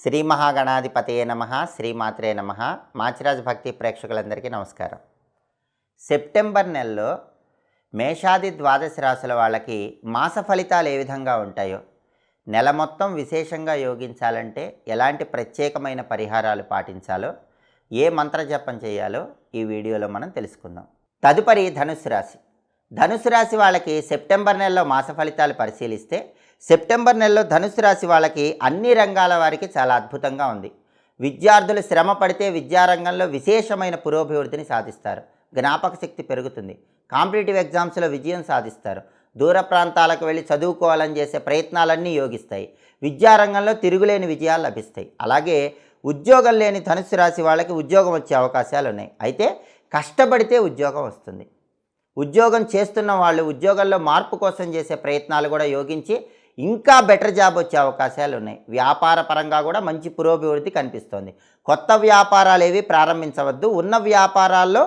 శ్రీ మహాగణాధిపతయే నమ శ్రీమాత్రే నమ. మాచిరాజు భక్తి ప్రేక్షకులందరికీ నమస్కారం. సెప్టెంబర్ నెలలో మేషాది ద్వాదశ రాశుల వాళ్ళకి మాస ఫలితాలు ఏ విధంగా ఉంటాయో నెల మొత్తం విశేషంగా యోగించాలంటే ఎలాంటి ప్రత్యేకమైన పరిహారాలు పాటించాలో ఏ మంత్ర జపం చేయాలో ఈ వీడియోలో మనం తెలుసుకుందాం. తదుపరి ధనుసు రాశి. ధనుసు రాశి వాళ్ళకి సెప్టెంబర్ నెలలో మాస ఫలితాలు పరిశీలిస్తే సెప్టెంబర్ నెలలో ధనుసు రాశి వాళ్ళకి అన్ని రంగాల వారికి చాలా అద్భుతంగా ఉంది. విద్యార్థులు శ్రమ పడితే విద్యారంగంలో విశేషమైన పురోభివృద్ధిని సాధిస్తారు. జ్ఞాపక శక్తి పెరుగుతుంది. కాంపిటేటివ్ ఎగ్జామ్స్లో విజయం సాధిస్తారు. దూర ప్రాంతాలకు వెళ్ళి చదువుకోవాలని చేసే ప్రయత్నాలన్నీ యోగిస్తాయి. విద్యారంగంలో తిరుగులేని విజయాలు లభిస్తాయి. అలాగే ఉద్యోగం లేని ధనుసు రాశి వాళ్ళకి ఉద్యోగం వచ్చే అవకాశాలు ఉన్నాయి. అయితే కష్టపడితే ఉద్యోగం వస్తుంది. ఉద్యోగం చేస్తున్న వాళ్ళు ఉద్యోగంలో మార్పు కోసం చేసే ప్రయత్నాలు కూడా యోగించి ఇంకా బెటర్ జాబ్ వచ్చే అవకాశాలు ఉన్నాయి. వ్యాపార పరంగా కూడా మంచి పురోభివృద్ధి కనిపిస్తోంది. కొత్త వ్యాపారాలు ఏవి ప్రారంభించవద్దు. ఉన్న వ్యాపారాల్లో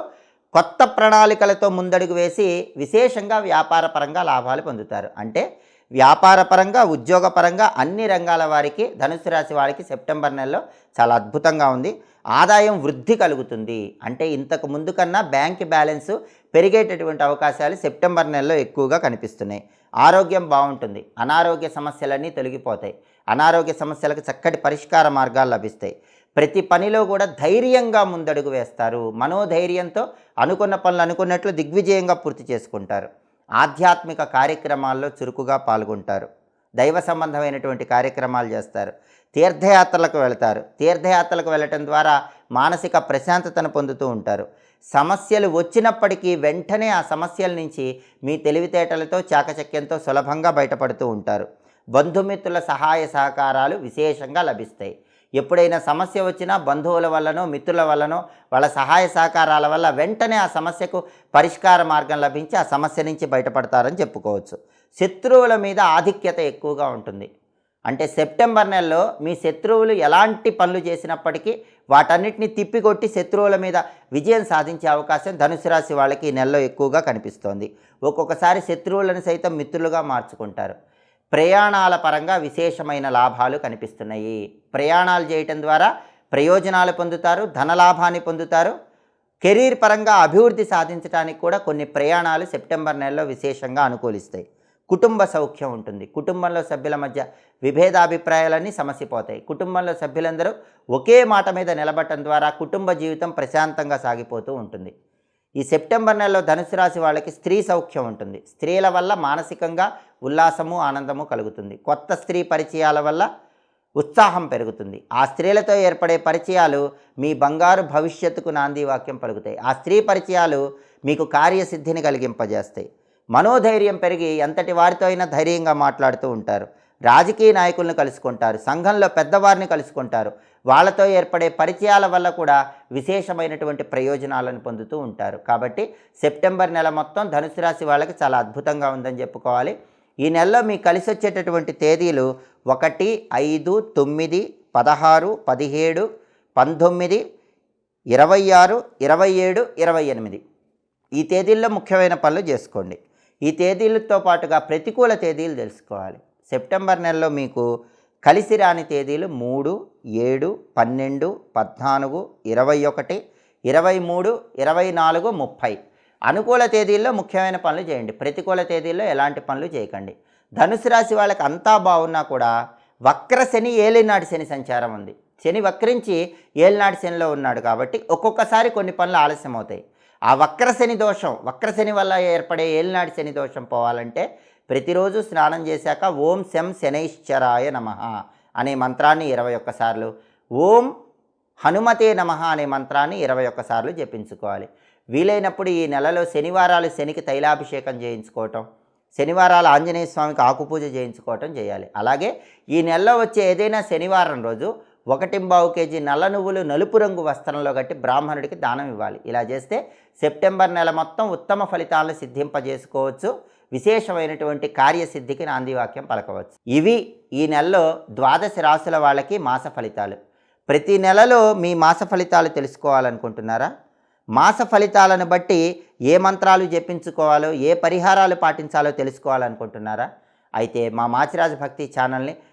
కొత్త ప్రణాళికలతో ముందడుగు వేసి విశేషంగా వ్యాపార పరంగా లాభాలు పొందుతారు. అంటే వ్యాపార పరంగా ఉద్యోగపరంగా అన్ని రంగాల వారికి ధనుసు రాశి వారికి సెప్టెంబర్ నెలలో చాలా అద్భుతంగా ఉంది. ఆదాయం వృద్ధి కలుగుతుంది. అంటే ఇంతకు ముందు కన్నా బ్యాంక్ బ్యాలెన్స్ పెరిగేటటువంటి అవకాశాలు సెప్టెంబర్ నెలలో ఎక్కువగా కనిపిస్తున్నాయి. ఆరోగ్యం బాగుంటుంది. అనారోగ్య సమస్యలన్నీ తొలగిపోతాయి. అనారోగ్య సమస్యలకు చక్కటి పరిష్కార మార్గాలు లభిస్తాయి. ప్రతి పనిలో కూడా ధైర్యంగా ముందడుగు వేస్తారు. మనోధైర్యంతో అనుకున్న పనులు అనుకున్నట్లు దిగ్విజయంగా పూర్తి చేసుకుంటారు. ఆధ్యాత్మిక కార్యక్రమాల్లో చురుకుగా పాల్గొంటారు. దైవ సంబంధమైనటువంటి కార్యక్రమాలు చేస్తారు. తీర్థయాత్రలకు వెళతారు. తీర్థయాత్రలకు వెళ్ళటం ద్వారా మానసిక ప్రశాంతతను పొందుతూ ఉంటారు. సమస్యలు వచ్చినప్పటికీ వెంటనే ఆ సమస్యల నుంచి మీ తెలివితేటలతో చాకచక్యంతో సులభంగా బయటపడుతూ ఉంటారు. బంధుమిత్రుల సహాయ సహకారాలు విశేషంగా లభిస్తాయి. ఎప్పుడైనా సమస్య వచ్చినా బంధువుల వల్లనో మిత్రుల వల్లనో వాళ్ళ సహాయ సహకారాల వల్ల వెంటనే ఆ సమస్యకు పరిష్కార మార్గం లభించి ఆ సమస్య నుంచి బయటపడతారని చెప్పుకోవచ్చు. శత్రువుల మీద ఆధిక్యత ఎక్కువగా ఉంటుంది. అంటే సెప్టెంబర్ నెలలో మీ శత్రువులు ఎలాంటి పనులు చేసినప్పటికీ వాటన్నిటిని తిప్పికొట్టి శత్రువుల మీద విజయం సాధించే అవకాశం ధనుసు రాశి వాళ్ళకి ఈ నెలలో ఎక్కువగా కనిపిస్తోంది. ఒక్కొక్కసారి శత్రువులను సైతం మిత్రులుగా మార్చుకుంటారు. ప్రయాణాల పరంగా విశేషమైన లాభాలు కనిపిస్తున్నాయి. ప్రయాణాలు చేయటం ద్వారా ప్రయోజనాలు పొందుతారు ధనలాభాన్ని పొందుతారు. కెరీర్ పరంగా అభివృద్ధి సాధించడానికి కూడా కొన్ని ప్రయాణాలు సెప్టెంబర్ నెలలో విశేషంగా అనుకూలిస్తాయి. కుటుంబ సౌఖ్యం ఉంటుంది. కుటుంబంలో సభ్యుల మధ్య విభేదాభిప్రాయాలన్నీ సమసిపోతాయి. కుటుంబంలో సభ్యులందరూ ఒకే మాట మీద నిలబడటం ద్వారా కుటుంబ జీవితం ప్రశాంతంగా సాగిపోతూ ఉంటుంది. ఈ సెప్టెంబర్ నెలలో ధనుసు రాశి వాళ్ళకి స్త్రీ సౌఖ్యం ఉంటుంది. స్త్రీల వల్ల మానసికంగా ఉల్లాసము ఆనందము కలుగుతుంది. కొత్త స్త్రీ పరిచయాల వల్ల ఉత్సాహం పెరుగుతుంది. ఆ స్త్రీలతో ఏర్పడే పరిచయాలు మీ బంగారు భవిష్యత్తుకు నాంది వాక్యం పలుకుతాయి. ఆ స్త్రీ పరిచయాలు మీకు కార్యసిద్ధిని కలిగింపజేస్తాయి. మనోధైర్యం పెరిగి ఎంతటి వారితో అయినా ధైర్యంగా మాట్లాడుతూ ఉంటారు. రాజకీయ నాయకులను కలుసుకుంటారు. సంఘంలో పెద్దవారిని కలుసుకుంటారు. వాళ్ళతో ఏర్పడే పరిచయాల వల్ల కూడా విశేషమైనటువంటి ప్రయోజనాలను పొందుతూ ఉంటారు. కాబట్టి సెప్టెంబర్ నెల మొత్తం ధనుసు రాశి వాళ్ళకి చాలా అద్భుతంగా ఉందని చెప్పుకోవాలి. ఈ నెలలో మీకు కలిసి వచ్చేటటువంటి తేదీలు ఒకటి ఐదు తొమ్మిది పదహారు పదిహేడు పంతొమ్మిది ఇరవై ఆరు ఇరవై ఏడు ఇరవై ఎనిమిది. ఈ తేదీల్లో ముఖ్యమైన పనులు చేసుకోండి. ఈ తేదీలతో పాటుగా ప్రతికూల తేదీలు తెలుసుకోవాలి. సెప్టెంబర్ నెలలో మీకు కలిసి రాని తేదీలు మూడు ఏడు పన్నెండు పద్నాలుగు ఇరవై ఒకటి ఇరవై మూడు ఇరవై నాలుగు ముప్పై. అనుకూల తేదీల్లో ముఖ్యమైన పనులు చేయండి. ప్రతికూల తేదీల్లో ఎలాంటి పనులు చేయకండి. ధనుసు రాశి వాళ్ళకి అంతా బాగున్నా కూడా వక్ర శని ఏలినాటి శని సంచారం ఉంది. శని వక్రించి ఏలినాటి శనిలో ఉన్నాడు కాబట్టి ఒక్కొక్కసారి కొన్ని పనులు ఆలస్యం అవుతాయి ఆ వక్ర శని దోషం వక్ర శని వల్ల ఏర్పడే ఏలినాటి శని దోషం పోవాలంటే ప్రతిరోజు స్నానం చేశాక ఓం శం శనైశ్చరాయ నమ అనే మంత్రాన్ని ఇరవై ఒక్కసార్లు ఓం హనుమతే నమ అనే మంత్రాన్ని ఇరవై ఒక్కసార్లు జపించుకోవాలి. వీలైనప్పుడు ఈ నెలలో శనివారాలు శనికి తైలాభిషేకం చేయించుకోవటం శనివారాలు ఆంజనేయ స్వామికి ఆకుపూజ చేయించుకోవటం చేయాలి. అలాగే ఈ నెలలో వచ్చే ఏదైనా శనివారం రోజు ఒకటింబావు కేజీ నల్ల నువ్వులు నలుపు రంగు వస్త్రంలో కట్టి బ్రాహ్మణుడికి దానం ఇవ్వాలి. ఇలా చేస్తే సెప్టెంబర్ నెల మొత్తం ఉత్తమ ఫలితాలను సిద్ధింపజేసుకోవచ్చు. విశేషమైనటువంటి కార్యసిద్ధికి నాందివాక్యం పలకవచ్చు. ఇవి ఈ నెలలో ద్వాదశ రాశుల వాళ్ళకి మాస ఫలితాలు. ప్రతి నెలలో మీ మాస ఫలితాలు తెలుసుకోవాలనుకుంటున్నారా? మాస ఫలితాలను బట్టి ఏ మంత్రాలు జపించుకోవాలో ఏ పరిహారాలు పాటించాలో తెలుసుకోవాలనుకుంటున్నారా? అయితే మా మాచిరాజ భక్తి ఛానల్ని